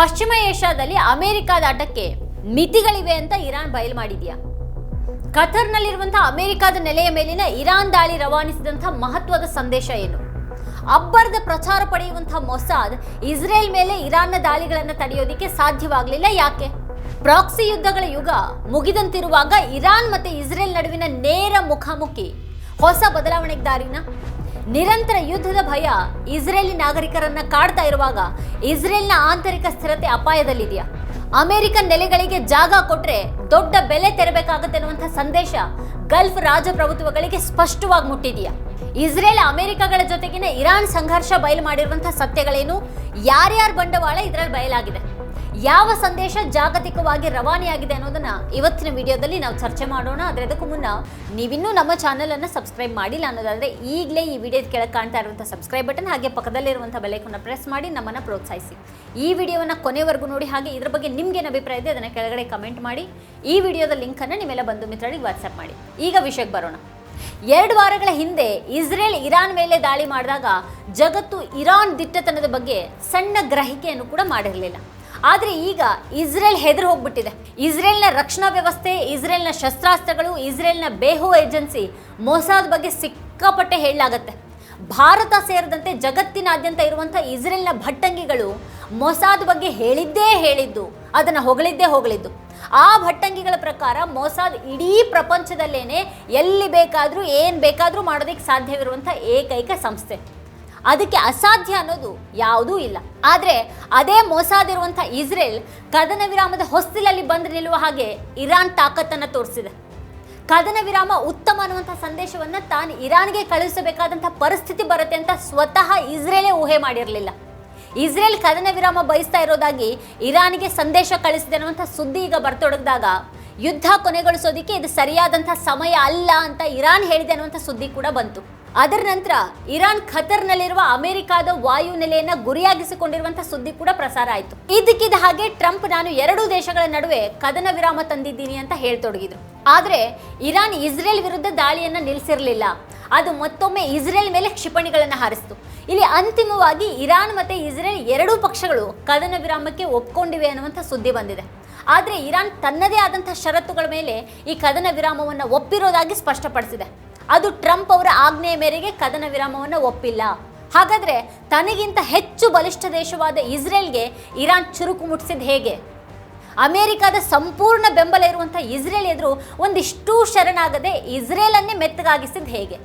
ಪಶ್ಚಿಮ ಏಷ್ಯಾದಲ್ಲಿ ಅಮೆರಿಕಾದ ಆಟಕ್ಕೆ ಮಿತಿಗಳಿವೆ ಅಂತ ಇರಾನ್ ಬಯಲು ಮಾಡಿದೆಯಾ? ಕತರ್ನಲ್ಲಿರುವಂತಹ ಅಮೆರಿಕದ ನೆಲೆಯ ಮೇಲಿನ ಇರಾನ್ ದಾಳಿ ರವಾನಿಸಿದಂತಹ ಮಹತ್ವದ ಸಂದೇಶ ಏನು? ಅಬ್ಬರದ ಪ್ರಚಾರ ಪಡೆಯುವಂತಹ ಮೊಸಾದ್ ಇಸ್ರೇಲ್ ಮೇಲೆ ಇರಾನ್ನ ದಾಳಿಗಳನ್ನು ತಡೆಯೋದಿಕ್ಕೆ ಸಾಧ್ಯವಾಗಲಿಲ್ಲ ಯಾಕೆ? ಪ್ರಾಕ್ಸಿ ಯುದ್ಧಗಳ ಯುಗ ಮುಗಿದಂತಿರುವಾಗ ಇರಾನ್ ಮತ್ತೆ ಇಸ್ರೇಲ್ ನಡುವಿನ ನೇರ ಮುಖಾಮುಖಿ ಹೊಸ ಬದಲಾವಣೆಗೆ ದಾರಿನ ನಿರಂತರ ಯುದ್ಧದ ಭಯ ಇಸ್ರೇಲಿ ನಾಗರಿಕರನ್ನ ಕಾಡ್ತಾ ಇರುವಾಗ ಇಸ್ರೇಲ್ನ ಆಂತರಿಕ ಸ್ಥಿರತೆ ಅಪಾಯದಲ್ಲಿದೆಯಾ? ಅಮೆರಿಕ ನೆಲೆಗಳಿಗೆ ಜಾಗ ಕೊಟ್ರೆ ದೊಡ್ಡ ಬೆಲೆ ತೆರಬೇಕಾಗುತ್ತೆ ಅನ್ನುವಂಥ ಸಂದೇಶ ಗಲ್ಫ್ ರಾಜಪ್ರಭುತ್ವಗಳಿಗೆ ಸ್ಪಷ್ಟವಾಗಿ ಮುಟ್ಟಿದೆಯಾ? ಇಸ್ರೇಲ್ ಅಮೆರಿಕಗಳ ಜೊತೆಗಿನ ಇರಾನ್ ಸಂಘರ್ಷ ಬಯಲು ಮಾಡಿರುವಂತಹ ಸತ್ಯಗಳೇನು? ಯಾರ್ಯಾರ ಬಂಡವಾಳ ಇದರಲ್ಲಿ ಬಯಲಾಗಿದೆ? ಯಾವ ಸಂದೇಶ ಜಾಗತಿಕವಾಗಿ ರವಾನೆಯಾಗಿದೆ ಅನ್ನೋದನ್ನ ಇವತ್ತಿನ ವಿಡಿಯೋದಲ್ಲಿ ನಾವು ಚರ್ಚೆ ಮಾಡೋಣ. ಆದರೆ ಅದಕ್ಕೂ ಮುನ್ನ ನೀವಿನ್ನೂ ನಮ್ಮ ಚಾನೆಲ್ ಅನ್ನು ಸಬ್ಸ್ಕ್ರೈಬ್ ಮಾಡಿಲ್ಲ ಅನ್ನೋದಾದ್ರೆ ಈಗಲೇ ಈ ವಿಡಿಯೋದ ಕೆಳಗೆ ಕಾಣ್ತಾ ಇರುವಂಥ ಸಬ್ಸ್ಕ್ರೈಬ್ ಬಟನ್ ಹಾಗೆ ಪಕ್ಕದಲ್ಲಿರುವಂಥ ಬೆಲೈಕನ್ನ ಪ್ರೆಸ್ ಮಾಡಿ ನಮ್ಮನ್ನು ಪ್ರೋತ್ಸಾಹಿಸಿ. ಈ ವಿಡಿಯೋವನ್ನ ಕೊನೆವರೆಗೂ ನೋಡಿ ಹಾಗೆ ಇದ್ರ ಬಗ್ಗೆ ನಿಮ್ಗೇನು ಅಭಿಪ್ರಾಯ ಇದೆ ಅದನ್ನು ಕೆಳಗಡೆ ಕಮೆಂಟ್ ಮಾಡಿ. ಈ ವಿಡಿಯೋದ ಲಿಂಕನ್ನು ನಿಮ್ಮೆಲ್ಲ ಬಂಧು ಮಿತ್ರರಿಗೆ ವಾಟ್ಸಪ್ ಮಾಡಿ. ಈಗ ವಿಷಯಕ್ಕೆ ಬರೋಣ. ಎರಡು ವಾರಗಳ ಹಿಂದೆ ಇಸ್ರೇಲ್ ಇರಾನ್ ಮೇಲೆ ದಾಳಿ ಮಾಡಿದಾಗ ಜಗತ್ತು ಇರಾನ್ ದಿಟ್ಟತನದ ಬಗ್ಗೆ ಸಣ್ಣ ಗ್ರಹಿಕೆಯನ್ನು ಕೂಡ ಮಾಡಿರಲಿಲ್ಲ. ಆದರೆ ಈಗ ಇಸ್ರೇಲ್ ಹೆದರು ಹೋಗ್ಬಿಟ್ಟಿದೆ. ಇಸ್ರೇಲ್ನ ರಕ್ಷಣಾ ವ್ಯವಸ್ಥೆ, ಇಸ್ರೇಲ್ನ ಶಸ್ತ್ರಾಸ್ತ್ರಗಳು, ಇಸ್ರೇಲ್ನ ಬೇಹೋ ಏಜೆನ್ಸಿ ಮೊಸಾದ್ ಬಗ್ಗೆ ಸಿಕ್ಕಾಪಟ್ಟೆ ಹೇಳಲಾಗತ್ತೆ. ಭಾರತ ಸೇರಿದಂತೆ ಜಗತ್ತಿನಾದ್ಯಂತ ಇರುವಂಥ ಇಸ್ರೇಲ್ನ ಭಟ್ಟಂಗಿಗಳು ಮೊಸಾದ್ ಬಗ್ಗೆ ಹೇಳಿದ್ದೇ ಹೇಳಿದ್ದು, ಅದನ್ನು ಹೊಗಳಿದ್ದೇ ಹೊಗಳಿದ್ದು. ಆ ಭಟ್ಟಂಗಿಗಳ ಪ್ರಕಾರ ಮೊಸಾದ್ ಇಡೀ ಪ್ರಪಂಚದಲ್ಲೇನೆ ಎಲ್ಲಿ ಬೇಕಾದರೂ, ಏನು ಬೇಕಾದರೂ ಮಾಡೋದಕ್ಕೆ ಸಾಧ್ಯವಿರುವಂಥ ಏಕೈಕ ಸಂಸ್ಥೆ. ಅದಕ್ಕೆ ಅಸಾಧ್ಯ ಅನ್ನೋದು ಯಾವುದೂ ಇಲ್ಲ. ಆದರೆ ಅದೇ ಮೊಸಾದ್ ಇರುವಂಥ ಇಸ್ರೇಲ್ ಕದನ ವಿರಾಮದ ಹೊಸ್ತಿಲಲ್ಲಿ ಬಂದು ನಿಲ್ಲುವ ಹಾಗೆ ಇರಾನ್ ತಾಕತ್ತನ್ನು ತೋರಿಸಿದೆ. ಕದನ ವಿರಾಮ ಉತ್ತಮ ಅನ್ನುವಂಥ ಸಂದೇಶವನ್ನು ತಾನು ಇರಾನ್ಗೆ ಕಳುಹಿಸಬೇಕಾದಂಥ ಪರಿಸ್ಥಿತಿ ಬರುತ್ತೆ ಅಂತ ಸ್ವತಃ ಇಸ್ರೇಲೇ ಊಹೆ ಮಾಡಿರಲಿಲ್ಲ. ಇಸ್ರೇಲ್ ಕದನ ವಿರಾಮ ಬಯಸ್ತಾ ಇರೋದಾಗಿ ಇರಾನ್ಗೆ ಸಂದೇಶ ಕಳಿಸಿದೆ ಅನ್ನುವಂಥ ಸುದ್ದಿ ಈಗ ಬರ್ತೊಡಗಿದಾಗ ಯುದ್ಧ ಕೊನೆಗೊಳಿಸೋದಕ್ಕೆ ಇದು ಸರಿಯಾದಂಥ ಸಮಯ ಅಲ್ಲ ಅಂತ ಇರಾನ್ ಹೇಳಿದೆ ಅನ್ನುವಂಥ ಸುದ್ದಿ ಕೂಡ ಬಂತು. ಅದರ ನಂತರ ಇರಾನ್ ಖತರ್ನಲ್ಲಿರುವ ಅಮೆರಿಕಾದ ವಾಯು ನೆಲೆಯನ್ನ ಗುರಿಯಾಗಿಸಿಕೊಂಡಿರುವಂತಹ ಸುದ್ದಿ ಕೂಡ ಪ್ರಸಾರ ಆಯಿತು. ಇದಕ್ಕಿದ ಹಾಗೆ ಟ್ರಂಪ್ ನಾನು ಎರಡೂ ದೇಶಗಳ ನಡುವೆ ಕದನ ವಿರಾಮ ತಂದಿದ್ದೀನಿ ಅಂತ ಹೇಳ್ತೊಡಗಿದ್ರು. ಆದ್ರೆ ಇರಾನ್ ಇಸ್ರೇಲ್ ವಿರುದ್ಧ ದಾಳಿಯನ್ನ ನಿಲ್ಲಿಸಿರಲಿಲ್ಲ ಅದು ಮತ್ತೊಮ್ಮೆ ಇಸ್ರೇಲ್ ಮೇಲೆ ಕ್ಷಿಪಣಿಗಳನ್ನು ಹಾರಿಸಿತು. ಇಲ್ಲಿ ಅಂತಿಮವಾಗಿ ಇರಾನ್ ಮತ್ತೆ ಇಸ್ರೇಲ್ ಎರಡೂ ಪಕ್ಷಗಳು ಕದನ ವಿರಾಮಕ್ಕೆ ಒಪ್ಕೊಂಡಿವೆ ಅನ್ನುವಂಥ ಸುದ್ದಿ ಬಂದಿದೆ. ಆದರೆ ಇರಾನ್ ತನ್ನದೇ ಆದಂಥ ಷರತ್ತುಗಳ ಮೇಲೆ ಈ ಕದನ ವಿರಾಮವನ್ನು ಒಪ್ಪಿರೋದಾಗಿ ಸ್ಪಷ್ಟಪಡಿಸಿದೆ. ಅದು ಟ್ರಂಪ್ ಅವರ ಆಜ್ಞೆಯ ಮೇರೆಗೆ ಕದನ ವಿರಾಮವನ್ನು ಒಪ್ಪಿಲ್ಲ. ಹಾಗಾದ್ರೆ ತನಗಿಂತ ಹೆಚ್ಚು ಬಲಿಷ್ಠ ದೇಶವಾದ ಇಸ್ರೇಲ್ಗೆ ಇರಾನ್ ಚುರುಕು ಮುಟ್ಟಿಸಿದ ಹೇಗೆ? ಅಮೆರಿಕದ ಸಂಪೂರ್ಣ ಬೆಂಬಲ ಇರುವಂಥ ಇಸ್ರೇಲ್ ಎದುರು ಒಂದಿಷ್ಟು ಶರಣಾಗದೆ ಇಸ್ರೇಲನ್ನೇ ಮೆತ್ತಗಾಗಿಸಿದ ಹೇಗೆ?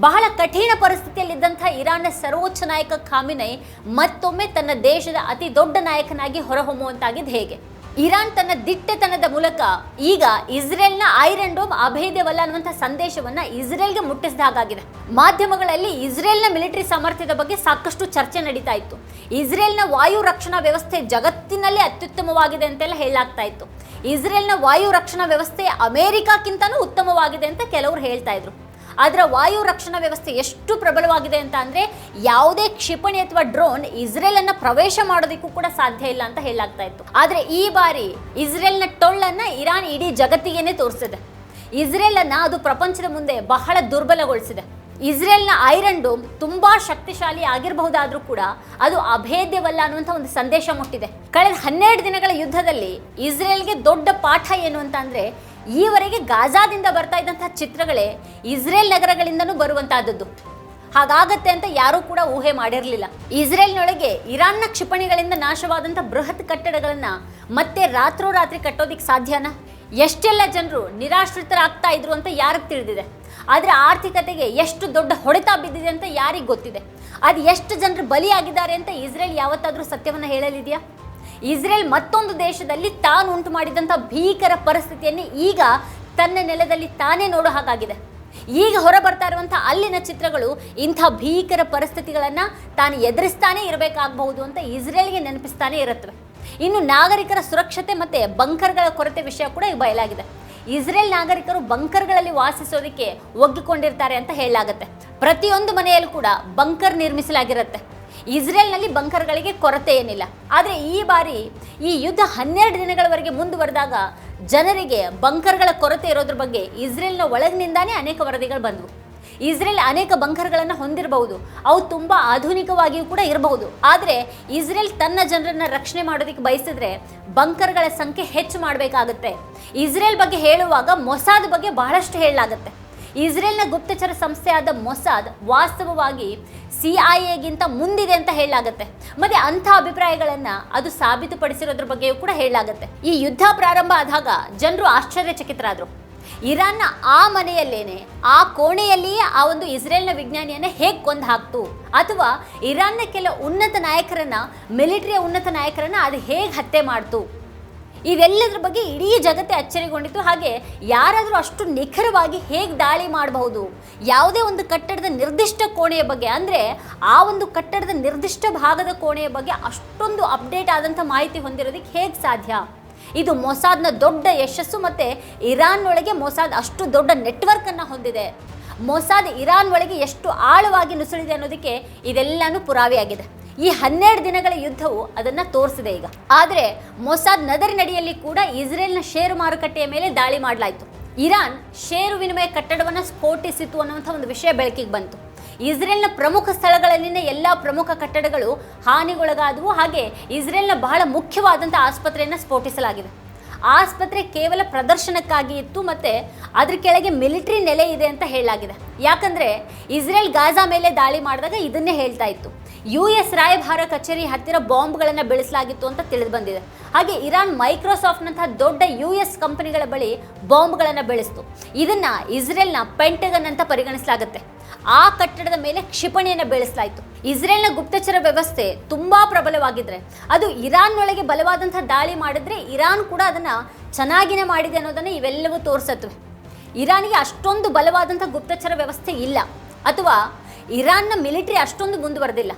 ಬಹಳ ಕಠಿಣ ಪರಿಸ್ಥಿತಿಯಲ್ಲಿದ್ದಂಥ ಇರಾನ್ನ ಸರ್ವೋಚ್ಚ ನಾಯಕ ಖಾಮಿನೈ ಮತ್ತೊಮ್ಮೆ ತನ್ನ ದೇಶದ ಅತಿ ದೊಡ್ಡ ನಾಯಕನಾಗಿ ಹೊರಹೊಮ್ಮುವಂತಾಗಿದ್ದು ಹೇಗೆ? ಇರಾನ್ ತನ್ನ ದಿಟ್ಟತನದ ಮೂಲಕ ಈಗ ಇಸ್ರೇಲ್ನ ಐರನ್ ಡೋಮ್ ಅಭೇದ್ಯವಲ್ಲ ಅನ್ನುವಂಥ ಸಂದೇಶವನ್ನ ಇಸ್ರೇಲ್ಗೆ ಮುಟ್ಟಿಸಿದ ಹಾಗಾಗಿದೆ. ಮಾಧ್ಯಮಗಳಲ್ಲಿ ಇಸ್ರೇಲ್ನ ಮಿಲಿಟರಿ ಸಾಮರ್ಥ್ಯದ ಬಗ್ಗೆ ಸಾಕಷ್ಟು ಚರ್ಚೆ ನಡೀತಾ ಇತ್ತು. ಇಸ್ರೇಲ್ನ ವಾಯು ರಕ್ಷಣಾ ವ್ಯವಸ್ಥೆ ಜಗತ್ತಿನಲ್ಲೇ ಅತ್ಯುತ್ತಮವಾಗಿದೆ ಅಂತೆಲ್ಲ ಹೇಳಾಗ್ತಾ ಇತ್ತು. ಇಸ್ರೇಲ್ನ ವಾಯು ರಕ್ಷಣಾ ವ್ಯವಸ್ಥೆ ಅಮೆರಿಕಕ್ಕಿಂತನೂ ಉತ್ತಮವಾಗಿದೆ ಅಂತ ಕೆಲವರು ಹೇಳ್ತಾ ಇದ್ರು. ಅದರ ವಾಯು ರಕ್ಷಣಾ ವ್ಯವಸ್ಥೆ ಎಷ್ಟು ಪ್ರಬಲವಾಗಿದೆ ಅಂತ ಅಂದರೆ ಯಾವುದೇ ಕ್ಷಿಪಣಿ ಅಥವಾ ಡ್ರೋನ್ ಇಸ್ರೇಲ್ ಅನ್ನು ಪ್ರವೇಶ ಮಾಡೋದಕ್ಕೂ ಕೂಡ ಸಾಧ್ಯ ಇಲ್ಲ ಅಂತ ಹೇಳಲಾಗ್ತಾ ಇತ್ತು. ಆದರೆ ಈ ಬಾರಿ ಇಸ್ರೇಲ್ನ ಟೊಳ್ಳನ್ನು ಇರಾನ್ ಇಡೀ ಜಗತ್ತಿಗೇನೆ ತೋರಿಸಿದೆ. ಇಸ್ರೇಲನ್ನು ಅದು ಪ್ರಪಂಚದ ಮುಂದೆ ಬಹಳ ದುರ್ಬಲಗೊಳಿಸಿದೆ. ಇಸ್ರೇಲ್ನ ಐರನ್ ಡೋಮ್ ತುಂಬಾ ಶಕ್ತಿಶಾಲಿ ಆಗಿರಬಹುದಾದ್ರೂ ಕೂಡ ಅದು ಅಭೇದ್ಯವಲ್ಲ ಅನ್ನುವಂಥ ಒಂದು ಸಂದೇಶ ಮುಟ್ಟಿದೆ. ಕಳೆದ ಹನ್ನೆರಡು ದಿನಗಳ ಯುದ್ಧದಲ್ಲಿ ಇಸ್ರೇಲ್ಗೆ ದೊಡ್ಡ ಪಾಠ ಏನು ಅಂತ ಈವರೆಗೆ ಗಾಜಾದಿಂದ ಬರ್ತಾ ಇದ್ದಂತಹ ಚಿತ್ರಗಳೇ ಇಸ್ರೇಲ್ ನಗರಗಳಿಂದನೂ ಬರುವಂತಹದ್ದು. ಹಾಗಾಗತ್ತೆ ಅಂತ ಯಾರೂ ಕೂಡ ಊಹೆ ಮಾಡಿರಲಿಲ್ಲ. ಇಸ್ರೇಲ್ನೊಳಗೆ ಇರಾನ್ನ ಕ್ಷಿಪಣಿಗಳಿಂದ ನಾಶವಾದಂಥ ಬೃಹತ್ ಕಟ್ಟಡಗಳನ್ನು ಮತ್ತೆ ರಾತ್ರೋರಾತ್ರಿ ಕಟ್ಟೋದಿಕ್ಕೆ ಸಾಧ್ಯನಾ? ಎಷ್ಟೆಲ್ಲ ಜನರು ನಿರಾಶ್ರಿತರಾಗ್ತಾ ಇದ್ರು ಅಂತ ಯಾರಿಗೆ ತಿಳಿದಿದೆ? ಆದರೆ ಆರ್ಥಿಕತೆಗೆ ಎಷ್ಟು ದೊಡ್ಡ ಹೊಡೆತ ಬಿದ್ದಿದೆ ಅಂತ ಯಾರಿಗೆ ಗೊತ್ತಿದೆ? ಅದು ಎಷ್ಟು ಜನರು ಬಲಿಯಾಗಿದ್ದಾರೆ ಅಂತ ಇಸ್ರೇಲ್ ಯಾವತ್ತಾದರೂ ಸತ್ಯವನ್ನ ಹೇಳಲಿದೆಯಾ? ಇಸ್ರೇಲ್ ಮತ್ತೊಂದು ದೇಶದಲ್ಲಿ ತಾನು ಉಂಟು ಮಾಡಿದಂಥ ಭೀಕರ ಪರಿಸ್ಥಿತಿಯನ್ನು ಈಗ ತನ್ನ ನೆಲದಲ್ಲಿ ತಾನೇ ನೋಡೋ ಹಾಗಾಗಿದೆ. ಈಗ ಹೊರ ಬರ್ತಾ ಇರುವಂಥ ಅಲ್ಲಿನ ಚಿತ್ರಗಳು ಇಂಥ ಭೀಕರ ಪರಿಸ್ಥಿತಿಗಳನ್ನು ತಾನು ಎದುರಿಸ್ತಾನೇ ಇರಬೇಕಾಗಬಹುದು ಅಂತ ಇಸ್ರೇಲ್ಗೆ ನೆನಪಿಸ್ತಾನೆ ಇರುತ್ತವೆ. ಇನ್ನು ನಾಗರಿಕರ ಸುರಕ್ಷತೆ ಮತ್ತು ಬಂಕರ್ಗಳ ಕೊರತೆ ವಿಷಯ ಕೂಡ ಈಗ ಬಯಲಾಗಿದೆ. ಇಸ್ರೇಲ್ ನಾಗರಿಕರು ಬಂಕರ್ಗಳಲ್ಲಿ ವಾಸಿಸೋದಕ್ಕೆ ಒಗ್ಗಿಕೊಂಡಿರ್ತಾರೆ ಅಂತ ಹೇಳಲಾಗುತ್ತೆ. ಪ್ರತಿಯೊಂದು ಮನೆಯಲ್ಲೂ ಕೂಡ ಬಂಕರ್ ನಿರ್ಮಿಸಲಾಗಿರುತ್ತೆ. ಇಸ್ರೇಲ್ನಲ್ಲಿ ಬಂಕರ್ಗಳಿಗೆ ಕೊರತೆ ಏನಿಲ್ಲ. ಆದರೆ ಈ ಬಾರಿ ಈ ಯುದ್ಧ ಹನ್ನೆರಡು ದಿನಗಳವರೆಗೆ ಮುಂದುವರೆದಾಗ ಜನರಿಗೆ ಬಂಕರ್ಗಳ ಕೊರತೆ ಇರೋದ್ರ ಬಗ್ಗೆ ಇಸ್ರೇಲ್ನ ಒಳಗಿನಿಂದಾನೇ ಅನೇಕ ವರದಿಗಳು ಬಂದವು. ಇಸ್ರೇಲ್ ಅನೇಕ ಬಂಕರ್ಗಳನ್ನು ಹೊಂದಿರಬಹುದು. ಅವು ತುಂಬ ಆಧುನಿಕವಾಗಿಯೂ ಕೂಡ ಇರಬಹುದು. ಆದರೆ ಇಸ್ರೇಲ್ ತನ್ನ ಜನರನ್ನು ರಕ್ಷಣೆ ಮಾಡೋದಕ್ಕೆ ಬಯಸಿದ್ರೆ ಬಂಕರ್ಗಳ ಸಂಖ್ಯೆ ಹೆಚ್ಚು ಮಾಡಬೇಕಾಗುತ್ತೆ. ಇಸ್ರೇಲ್ ಬಗ್ಗೆ ಹೇಳುವಾಗ ಮೊಸಾದ್ ಬಗ್ಗೆ ಬಹಳಷ್ಟು ಹೇಳಲಾಗುತ್ತೆ. ಇಸ್ರೇಲ್ನ ಗುಪ್ತಚರ ಸಂಸ್ಥೆಯಾದ ಮೊಸಾದ್ ವಾಸ್ತವವಾಗಿ ಸಿ ಐ ಎಗಿಂತ ಮುಂದಿದೆ ಅಂತ ಹೇಳಲಾಗುತ್ತೆ. ಮತ್ತೆ ಅಂಥ ಅಭಿಪ್ರಾಯಗಳನ್ನು ಅದು ಸಾಬೀತುಪಡಿಸಿರೋದ್ರ ಬಗ್ಗೆಯೂ ಕೂಡ ಹೇಳಲಾಗುತ್ತೆ. ಈ ಯುದ್ಧ ಪ್ರಾರಂಭ ಆದಾಗ ಜನರು ಆಶ್ಚರ್ಯಚಕಿತರಾದರು. ಇರಾನ್ನ ಆ ಮನೆಯಲ್ಲೇನೆ, ಆ ಕೋಣೆಯಲ್ಲಿಯೇ ಆ ಒಂದು ಇಸ್ರೇಲ್ನ ವಿಜ್ಞಾನಿಯನ್ನು ಹೇಗೆ ಕೊಂದು ಹಾಕ್ತು? ಅಥವಾ ಇರಾನ್ನ ಕೆಲ ಉನ್ನತ ನಾಯಕರನ್ನ, ಮಿಲಿಟರಿಯ ಉನ್ನತ ನಾಯಕರನ್ನ ಅದು ಹೇಗೆ ಹತ್ಯೆ ಮಾಡ್ತು? ಇವೆಲ್ಲದ್ರ ಬಗ್ಗೆ ಇಡೀ ಜಗತ್ತೇ ಅಚ್ಚರಿಗೊಂಡಿತ್ತು. ಹಾಗೆ ಯಾರಾದರೂ ಅಷ್ಟು ನಿಖರವಾಗಿ ಹೇಗೆ ದಾಳಿ ಮಾಡಬಹುದು, ಯಾವುದೇ ಒಂದು ಕಟ್ಟಡದ ನಿರ್ದಿಷ್ಟ ಕೋಣೆಯ ಬಗ್ಗೆ, ಅಂದರೆ ಆ ಒಂದು ಕಟ್ಟಡದ ನಿರ್ದಿಷ್ಟ ಭಾಗದ ಕೋಣೆಯ ಬಗ್ಗೆ ಅಷ್ಟೊಂದು ಅಪ್ಡೇಟ್ ಆದಂಥ ಮಾಹಿತಿ ಹೊಂದಿರೋದಕ್ಕೆ ಹೇಗೆ ಸಾಧ್ಯ? ಇದು ಮೊಸಾದ್ನ ದೊಡ್ಡ ಯಶಸ್ಸು ಮತ್ತು ಇರಾನ್ ಒಳಗೆ ಮೊಸಾದ್ ಅಷ್ಟು ದೊಡ್ಡ ನೆಟ್ವರ್ಕನ್ನು ಹೊಂದಿದೆ. ಮೊಸಾದ್ ಇರಾನ್ ಒಳಗೆ ಎಷ್ಟು ಆಳವಾಗಿ ನುಸುಳಿದೆ ಅನ್ನೋದಕ್ಕೆ ಇದೆಲ್ಲನೂ ಪುರಾವೆಯಾಗಿದೆ. ಈ ಹನ್ನೆರಡು ದಿನಗಳ ಯುದ್ಧವು ಅದನ್ನ ತೋರಿಸಿದೆ ಈಗ. ಆದರೆ ಮೊಸಾದ್ ನದರಿನಡಿಯಲ್ಲಿ ಕೂಡ ಇಸ್ರೇಲ್ನ ಷೇರು ಮಾರುಕಟ್ಟೆಯ ಮೇಲೆ ದಾಳಿ ಮಾಡಲಾಯಿತು. ಇರಾನ್ ಷೇರು ವಿನಿಮಯ ಕಟ್ಟಡವನ್ನು ಸ್ಫೋಟಿಸಿತು ಅನ್ನುವಂಥ ಒಂದು ವಿಷಯ ಬೆಳಕಿಗೆ ಬಂತು. ಇಸ್ರೇಲ್ನ ಪ್ರಮುಖ ಸ್ಥಳಗಳಲ್ಲಿನ ಎಲ್ಲ ಪ್ರಮುಖ ಕಟ್ಟಡಗಳು ಹಾನಿಗೊಳಗಾದವು. ಹಾಗೆ ಇಸ್ರೇಲ್ನ ಬಹಳ ಮುಖ್ಯವಾದಂಥ ಆಸ್ಪತ್ರೆಯನ್ನು ಸ್ಫೋಟಿಸಲಾಗಿದೆ. ಆಸ್ಪತ್ರೆ ಕೇವಲ ಪ್ರದರ್ಶನಕ್ಕಾಗಿ ಇತ್ತು ಮತ್ತೆ ಅದ್ರ ಕೆಳಗೆ ಮಿಲಿಟರಿ ನೆಲೆ ಇದೆ ಅಂತ ಹೇಳಲಾಗಿದೆ. ಯಾಕಂದ್ರೆ ಇಸ್ರೇಲ್ ಗಾಜಾ ಮೇಲೆ ದಾಳಿ ಮಾಡಿದಾಗ ಇದನ್ನೇ ಹೇಳ್ತಾ ಇತ್ತು. ಯು ಎಸ್ ರಾಯಭಾರ ಕಚೇರಿ ಹತ್ತಿರ ಬಾಂಬ್ಗಳನ್ನು ಬೆಳೆಸಲಾಗಿತ್ತು ಅಂತ ತಿಳಿದು ಬಂದಿದೆ. ಹಾಗೆ ಇರಾನ್ ಮೈಕ್ರೋಸಾಫ್ಟ್ನಂತಹ ದೊಡ್ಡ ಯು ಎಸ್ ಕಂಪನಿಗಳ ಬಳಿ ಬಾಂಬ್ಗಳನ್ನು ಬೆಳೆಸ್ತು. ಇದನ್ನ ಇಸ್ರೇಲ್ನ ಪೆಂಟಗನ್ ಅಂತ ಪರಿಗಣಿಸಲಾಗುತ್ತೆ. ಆ ಕಟ್ಟಡದ ಮೇಲೆ ಕ್ಷಿಪಣಿಯನ್ನು ಬೆಳೆಸಲಾಯಿತು. ಇಸ್ರೇಲ್ನ ಗುಪ್ತಚರ ವ್ಯವಸ್ಥೆ ತುಂಬಾ ಪ್ರಬಲವಾಗಿದ್ರೆ, ಅದು ಇರಾನ್ನೊಳಗೆ ಬಲವಾದಂತಹ ದಾಳಿ ಮಾಡಿದ್ರೆ ಇರಾನ್ ಕೂಡ ಅದನ್ನ ಚೆನ್ನಾಗಿನೇ ಮಾಡಿದೆ ಅನ್ನೋದನ್ನ ಇವೆಲ್ಲವೂ ತೋರಿಸತ್ವೆ. ಇರಾನ್ಗೆ ಅಷ್ಟೊಂದು ಬಲವಾದಂಥ ಗುಪ್ತಚರ ವ್ಯವಸ್ಥೆ ಇಲ್ಲ. ಅಥವಾ ಇರಾನ್ನ ಮಿಲಿಟರಿ ಅಷ್ಟೊಂದು ಮುಂದುವರೆದಿಲ್ಲ.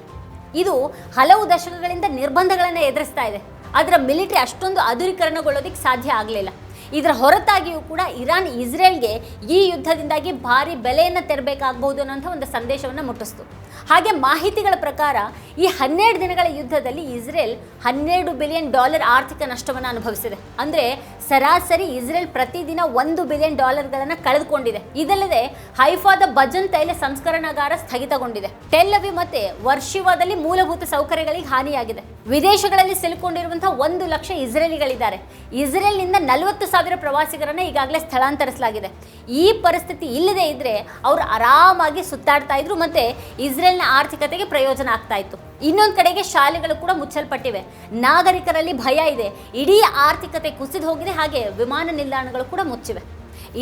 ಇದು ಹಲವು ದಶಕಗಳಿಂದ ನಿರ್ಬಂಧಗಳನ್ನು ಎದುರಿಸ್ತಾ ಇದೆ. ಅದರ ಮಿಲಿಟರಿ ಅಷ್ಟೊಂದು ಆಧುನೀಕರಣಗೊಳ್ಳೋದಕ್ಕೆ ಸಾಧ್ಯ ಆಗಲಿಲ್ಲ. ಇದರ ಹೊರತಾಗಿಯೂ ಕೂಡ ಇರಾನ್ ಇಸ್ರೇಲ್ಗೆ ಈ ಯುದ್ಧದಿಂದಾಗಿ ಭಾರಿ ಬೆಲೆಯನ್ನು ತೆರಬೇಕಾಗಬಹುದು ಅನ್ನೋಂಥ ಒಂದು ಸಂದೇಶವನ್ನು ಮುಟ್ಟಿಸ್ತು. ಹಾಗೆ ಮಾಹಿತಿಗಳ ಪ್ರಕಾರ ಈ ಹನ್ನೆರಡು ದಿನಗಳ ಯುದ್ಧದಲ್ಲಿ ಇಸ್ರೇಲ್ ಹನ್ನೆರಡು ಬಿಲಿಯನ್ ಡಾಲರ್ ಆರ್ಥಿಕ ನಷ್ಟವನ್ನು ಅನುಭವಿಸಿದೆ. ಅಂದರೆ ಸರಾಸರಿ ಇಸ್ರೇಲ್ ಪ್ರತಿದಿನ ಒಂದು ಬಿಲಿಯನ್ ಡಾಲರ್ಗಳನ್ನು ಕಳೆದುಕೊಂಡಿದೆ. ಇದಲ್ಲದೆ ಹೈಫಾದ ಭಜನ್ ತೈಲ ಸಂಸ್ಕರಣಾಗಾರ ಸ್ಥಗಿತಗೊಂಡಿದೆ. ಟೆಲ್ಲವಿ ಮತ್ತೆ ವರ್ಷಿವಾದಲ್ಲಿ ಮೂಲಭೂತ ಸೌಕರ್ಯಗಳಿಗೆ ಹಾನಿಯಾಗಿದೆ. ವಿದೇಶಗಳಲ್ಲಿ ಸಿಲುಕೊಂಡಿರುವಂತಹ ಒಂದು ಲಕ್ಷ ಇಸ್ರೇಲಿಗಳಿದ್ದಾರೆ. ಇಸ್ರೇಲ್ನಿಂದ ನಲವತ್ತು ಸಾವಿರ ಪ್ರವಾಸಿಗರನ್ನ ಈಗಾಗಲೇ ಸ್ಥಳಾಂತರಿಸಲಾಗಿದೆ. ಈ ಪರಿಸ್ಥಿತಿ ಇಲ್ಲದೆ ಇದ್ರೆ ಅವರು ಆರಾಮಾಗಿ ಸುತ್ತಾಡ್ತಾ ಇದ್ರು ಮತ್ತೆ ಇಸ್ರೇಲ್ನ ಆರ್ಥಿಕತೆಗೆ ಪ್ರಯೋಜನ ಆಗ್ತಾ ಇತ್ತು. ಇನ್ನೊಂದು ಕಡೆಗೆ ಶಾಲೆಗಳು ಕೂಡ ಮುಚ್ಚಲ್ಪಟ್ಟಿವೆ. ನಾಗರಿಕರಲ್ಲಿ ಭಯ ಇದೆ. ಇಡೀ ಆರ್ಥಿಕತೆ ಕುಸಿದು ಹೋಗಿದೆ. ಹಾಗೆ ವಿಮಾನ ನಿಲ್ದಾಣಗಳು ಕೂಡ ಮುಚ್ಚಿವೆ.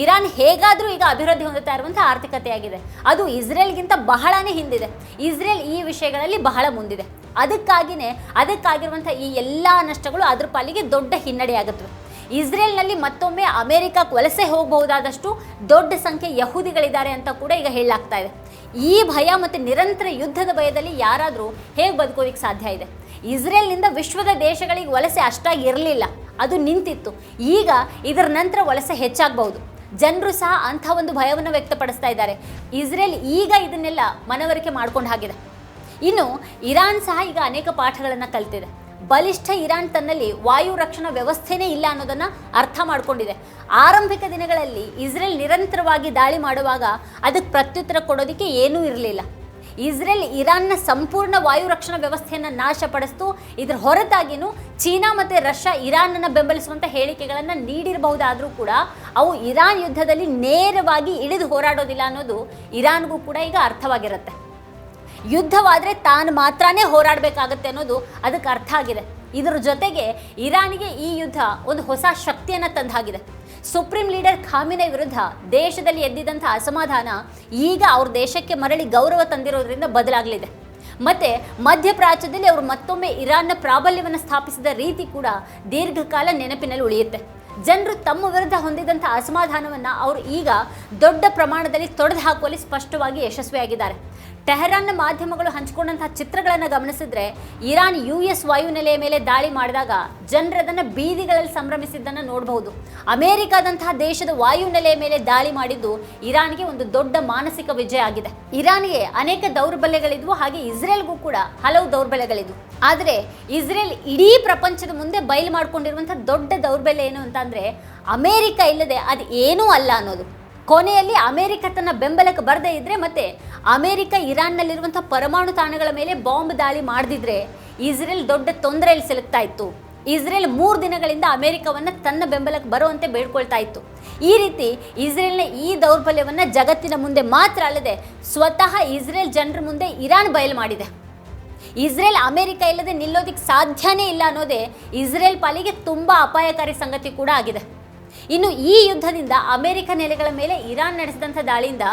ಇರಾನ್ ಹೇಗಾದರೂ ಈಗ ಅಭಿವೃದ್ಧಿ ಹೊಂದುತ್ತಾ ಇರುವಂತಹ ಆರ್ಥಿಕತೆಯಾಗಿದೆ. ಅದು ಇಸ್ರೇಲ್ಗಿಂತ ಬಹಳನೇ ಹಿಂದಿದೆ. ಇಸ್ರೇಲ್ ಈ ವಿಷಯಗಳಲ್ಲಿ ಬಹಳ ಮುಂದಿದೆ. ಅದಕ್ಕಾಗಿಯೇ ಅದಕ್ಕಾಗಿರುವಂಥ ಈ ಎಲ್ಲ ನಷ್ಟಗಳು ಅದ್ರ ಪಾಲಿಗೆ ದೊಡ್ಡ ಹಿನ್ನಡೆಯಾಗುತ್ತವೆ ಇಸ್ರೇಲ್ನಲ್ಲಿ ಮತ್ತೊಮ್ಮೆ ಅಮೆರಿಕಕ್ಕೆ ವಲಸೆ ಹೋಗಬಹುದಾದಷ್ಟು ದೊಡ್ಡ ಸಂಖ್ಯೆ ಯಹೂದಿಗಳಿದ್ದಾರೆ ಅಂತ ಕೂಡ ಈಗ ಹೇಳಲಾಗ್ತಾ ಇದೆ. ಈ ಭಯ ಮತ್ತು ನಿರಂತರ ಯುದ್ಧದ ಭಯದಲ್ಲಿ ಯಾರಾದರೂ ಹೇಗೆ ಬದುಕೋದಕ್ಕೆ ಸಾಧ್ಯ ಇದೆ? ಇಸ್ರೇಲ್ನಿಂದ ವಿಶ್ವದ ದೇಶಗಳಿಗೆ ವಲಸೆ ಅಷ್ಟಾಗಿ ಇರಲಿಲ್ಲ. ಅದು ನಿಂತಿತ್ತು. ಈಗ ಇದರ ನಂತರ ವಲಸೆ ಹೆಚ್ಚಾಗಬಹುದು. ಜನರು ಸಹ ಅಂಥ ಒಂದು ಭಯವನ್ನು ವ್ಯಕ್ತಪಡಿಸ್ತಾ ಇದ್ದಾರೆ. ಇಸ್ರೇಲ್ ಈಗ ಇದನ್ನೆಲ್ಲ ಮನವರಿಕೆ ಮಾಡ್ಕೊಂಡು ಹಾಗಿದೆ. ಇನ್ನು ಇರಾನ್ ಸಹ ಈಗ ಅನೇಕ ಪಾಠಗಳನ್ನು ಕಲ್ತಿದೆ. ಬಲಿಷ್ಠ ಇರಾನ್ ತನ್ನಲ್ಲಿ ವಾಯು ರಕ್ಷಣಾ ವ್ಯವಸ್ಥೆನೇ ಇಲ್ಲ ಅನ್ನೋದನ್ನ ಅರ್ಥ ಮಾಡಿಕೊಂಡಿದೆ. ಆರಂಭಿಕ ದಿನಗಳಲ್ಲಿ ಇಸ್ರೇಲ್ ನಿರಂತರವಾಗಿ ದಾಳಿ ಮಾಡುವಾಗ ಅದಕ್ಕೆ ಪ್ರತ್ಯುತ್ತರ ಕೊಡೋದಕ್ಕೆ ಏನೂ ಇರಲಿಲ್ಲ. ಇಸ್ರೇಲ್ ಇರಾನ್ನ ಸಂಪೂರ್ಣ ವಾಯು ರಕ್ಷಣಾ ವ್ಯವಸ್ಥೆಯನ್ನು ನಾಶಪಡಿಸ್ತು. ಇದರ ಹೊರತಾಗಿನೂ ಚೀನಾ ಮತ್ತು ರಷ್ಯಾ ಇರಾನನ್ನು ಬೆಂಬಲಿಸುವಂಥ ಹೇಳಿಕೆಗಳನ್ನು ನೀಡಿರಬಹುದಾದರೂ ಕೂಡ ಅವು ಇರಾನ್ ಯುದ್ಧದಲ್ಲಿ ನೇರವಾಗಿ ಇಳಿದು ಹೋರಾಡೋದಿಲ್ಲ ಅನ್ನೋದು ಇರಾನ್ಗೂ ಕೂಡ ಈಗ ಅರ್ಥವಾಗಿರುತ್ತೆ. ಯುದ್ಧವಾದರೆ ತಾನು ಮಾತ್ರನೇ ಹೋರಾಡಬೇಕಾಗತ್ತೆ ಅನ್ನೋದು ಅದಕ್ಕೆ ಅರ್ಥ ಆಗಿದೆ. ಇದರ ಜೊತೆಗೆ ಇರಾನಿಗೆ ಈ ಯುದ್ಧ ಒಂದು ಹೊಸ ಶಕ್ತಿಯನ್ನು ತಂದಾಗಿದೆ. ಸುಪ್ರೀಂ ಲೀಡರ್ ಖಾಮಿನ ವಿರುದ್ಧ ದೇಶದಲ್ಲಿ ಎದ್ದಿದ್ದಂಥ ಅಸಮಾಧಾನ ಈಗ ಅವ್ರ ದೇಶಕ್ಕೆ ಮರಳಿ ಗೌರವ ತಂದಿರೋದ್ರಿಂದ ಬದಲಾಗಲಿದೆ. ಮತ್ತು ಮಧ್ಯಪ್ರಾಚ್ಯದಲ್ಲಿ ಅವರು ಮತ್ತೊಮ್ಮೆ ಇರಾನ್ನ ಪ್ರಾಬಲ್ಯವನ್ನು ಸ್ಥಾಪಿಸಿದ ರೀತಿ ಕೂಡ ದೀರ್ಘಕಾಲ ನೆನಪಿನಲ್ಲಿ ಉಳಿಯುತ್ತೆ. ಜನರು ತಮ್ಮ ವಿರುದ್ಧ ಹೊಂದಿದಂಥ ಅಸಮಾಧಾನವನ್ನು ಅವರು ಈಗ ದೊಡ್ಡ ಪ್ರಮಾಣದಲ್ಲಿ ತೊಡೆದು ಹಾಕುವಲ್ಲಿ ಸ್ಪಷ್ಟವಾಗಿ ಯಶಸ್ವಿಯಾಗಿದ್ದಾರೆ. ಟೆಹರಾನ್ನ ಮಾಧ್ಯಮಗಳು ಹಂಚಿಕೊಂಡಂತಹ ಚಿತ್ರಗಳನ್ನು ಗಮನಿಸಿದ್ರೆ ಇರಾನ್ ಯು ಎಸ್ ವಾಯುನೆಲೆಯ ಮೇಲೆ ದಾಳಿ ಮಾಡಿದಾಗ ಜನರದನ್ನು ಬೀದಿಗಳಲ್ಲಿ ಸಂಭ್ರಮಿಸಿದ್ದನ್ನು ನೋಡಬಹುದು. ಅಮೆರಿಕಾದಂತಹ ದೇಶದ ವಾಯುನೆಲೆಯ ಮೇಲೆ ದಾಳಿ ಮಾಡಿದ್ದು ಇರಾನ್ಗೆ ಒಂದು ದೊಡ್ಡ ಮಾನಸಿಕ ವಿಜಯ ಆಗಿದೆ. ಇರಾನ್ಗೆ ಅನೇಕ ದೌರ್ಬಲ್ಯಗಳಿದ್ವು ಹಾಗೆ ಇಸ್ರೇಲ್ಗೂ ಕೂಡ ಹಲವು ದೌರ್ಬಲ್ಯಗಳಿದ್ವು. ಆದರೆ ಇಸ್ರೇಲ್ ಇಡೀ ಪ್ರಪಂಚದ ಮುಂದೆ ಬಯಲು ಮಾಡ್ಕೊಂಡಿರುವಂಥ ದೊಡ್ಡ ದೌರ್ಬಲ್ಯ ಏನು ಅಂತಂದ್ರೆ ಅಮೇರಿಕ ಇಲ್ಲದೆ ಅದು ಏನೂ ಅಲ್ಲ ಅನ್ನೋದು. ಕೊನೆಯಲ್ಲಿ ಅಮೆರಿಕ ತನ್ನ ಬೆಂಬಲಕ್ಕೆ ಬರದೇ ಇದ್ರೆ ಮತ್ತೆ ಅಮೆರಿಕ ಇರಾನ್ನಲ್ಲಿರುವಂಥ ಪರಮಾಣು ತಾಣಗಳ ಮೇಲೆ ಬಾಂಬ್ ದಾಳಿ ಮಾಡದಿದ್ರೆ ಇಸ್ರೇಲ್ ದೊಡ್ಡ ತೊಂದರೆಯಲ್ಲಿ ಸಿಲುಕ್ತಾ ಇತ್ತು. ಇಸ್ರೇಲ್ ಮೂರು ದಿನಗಳಿಂದ ಅಮೆರಿಕವನ್ನು ತನ್ನ ಬೆಂಬಲಕ್ಕೆ ಬರುವಂತೆ ಬೇಡ್ಕೊಳ್ತಾ ಇತ್ತು. ಈ ರೀತಿ ಇಸ್ರೇಲ್ನ ಈ ದೌರ್ಬಲ್ಯವನ್ನು ಜಗತ್ತಿನ ಮುಂದೆ ಮಾತ್ರ ಅಲ್ಲದೆ ಸ್ವತಃ ಇಸ್ರೇಲ್ ಜನರ ಮುಂದೆ ಇರಾನ್ ಬಯಲು ಮಾಡಿದೆ. ಇಸ್ರೇಲ್ ಅಮೆರಿಕ ಇಲ್ಲದೆ ನಿಲ್ಲೋದಿಕ್ಕೆ ಸಾಧ್ಯನೇ ಇಲ್ಲ ಅನ್ನೋದೇ ಇಸ್ರೇಲ್ ಪಾಲಿಗೆ ತುಂಬ ಅಪಾಯಕಾರಿ ಸಂಗತಿ ಕೂಡ ಆಗಿದೆ. ಇನ್ನು ಈ ಯುದ್ಧದಿಂದ ಅಮೆರಿಕ ನೆಲೆಗಳ ಮೇಲೆ ಇರಾನ್ ನಡೆಸಿದಂಥ ದಾಳಿಯಿಂದ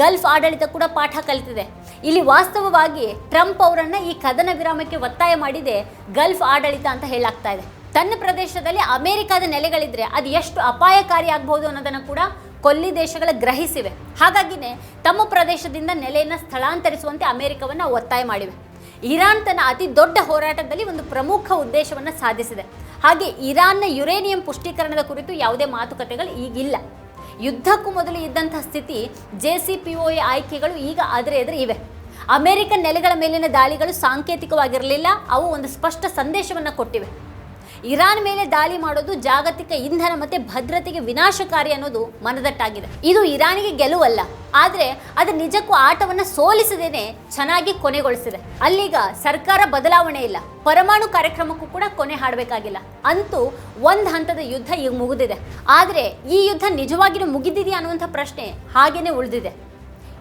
ಗಲ್ಫ್ ಆಡಳಿತ ಕೂಡ ಪಾಠ ಕಲಿತಿದೆ. ಇಲ್ಲಿ ವಾಸ್ತವವಾಗಿ ಟ್ರಂಪ್ ಅವರನ್ನು ಈ ಕದನ ವಿರಾಮಕ್ಕೆ ಒತ್ತಾಯ ಮಾಡಿದೆ ಗಲ್ಫ್ ಆಡಳಿತ ಅಂತ ಹೇಳಾಗ್ತಾ ಇದೆ. ತನ್ನ ಪ್ರದೇಶದಲ್ಲಿ ಅಮೆರಿಕದ ನೆಲೆಗಳಿದ್ರೆ ಅದು ಎಷ್ಟು ಅಪಾಯಕಾರಿ ಆಗ್ಬೋದು ಅನ್ನೋದನ್ನು ಕೂಡ ಕೊಲ್ಲಿ ದೇಶಗಳ ಗ್ರಹಿಸಿವೆ. ಹಾಗಾಗಿನೇ ತಮ್ಮ ಪ್ರದೇಶದಿಂದ ನೆಲೆಯನ್ನು ಸ್ಥಳಾಂತರಿಸುವಂತೆ ಅಮೆರಿಕವನ್ನು ಒತ್ತಾಯ ಮಾಡಿವೆ. ಇರಾನ್ ತನ್ನ ಅತಿ ದೊಡ್ಡ ಹೋರಾಟದಲ್ಲಿ ಒಂದು ಪ್ರಮುಖ ಉದ್ದೇಶವನ್ನು ಸಾಧಿಸಿದೆ. ಹಾಗೆ ಇರಾನ್ನ ಯುರೇನಿಯಂ ಪುಷ್ಟೀಕರಣದ ಕುರಿತು ಯಾವುದೇ ಮಾತುಕತೆಗಳು ಈಗಿಲ್ಲ ಯುದ್ಧಕ್ಕೂ ಮೊದಲು ಇದ್ದಂತಹ ಸ್ಥಿತಿ ಜೆ ಸಿ ಪಿ ಒ ಆಯ್ಕೆಗಳು ಈಗ ಅದರ ಎದುರು ಇವೆ. ಅಮೆರಿಕನ್ ನೆಲೆಗಳ ಮೇಲಿನ ದಾಳಿಗಳು ಸಾಂಕೇತಿಕವಾಗಿರಲಿಲ್ಲ, ಅವು ಒಂದು ಸ್ಪಷ್ಟ ಸಂದೇಶವನ್ನು ಕೊಟ್ಟಿವೆ. ಇರಾನ್ ಮೇಲೆ ದಾಳಿ ಮಾಡೋದು ಜಾಗತಿಕ ಇಂಧನ ಮತ್ತೆ ಭದ್ರತೆಗೆ ವಿನಾಶಕಾರಿ ಅನ್ನೋದು ಮನದಟ್ಟಾಗಿದೆ. ಇದು ಇರಾನಿಗೆ ಗೆಲುವಲ್ಲ. ಆದ್ರೆ ಅದು ನಿಜಕ್ಕೂ ಆಟವನ್ನ ಸೋಲಿಸದೇನೆ ಚೆನ್ನಾಗಿ ಕೊನೆಗೊಳಿಸಿದೆ. ಅಲ್ಲಿಗ ಸರ್ಕಾರ ಬದಲಾವಣೆ ಇಲ್ಲ. ಪರಮಾಣು ಕಾರ್ಯಕ್ರಮಕ್ಕೂ ಕೂಡ ಕೊನೆ ಹಾಡಬೇಕಾಗಿಲ್ಲ. ಅಂತೂ ಒಂದು ಹಂತದ ಯುದ್ಧ ಈಗ ಮುಗಿದಿದೆ. ಆದ್ರೆ ಈ ಯುದ್ಧ ನಿಜವಾಗಿಯೂ ಮುಗಿದಿದೆಯಾ ಅನ್ನುವಂಥ ಪ್ರಶ್ನೆ ಹಾಗೇನೆ ಉಳಿದಿದೆ.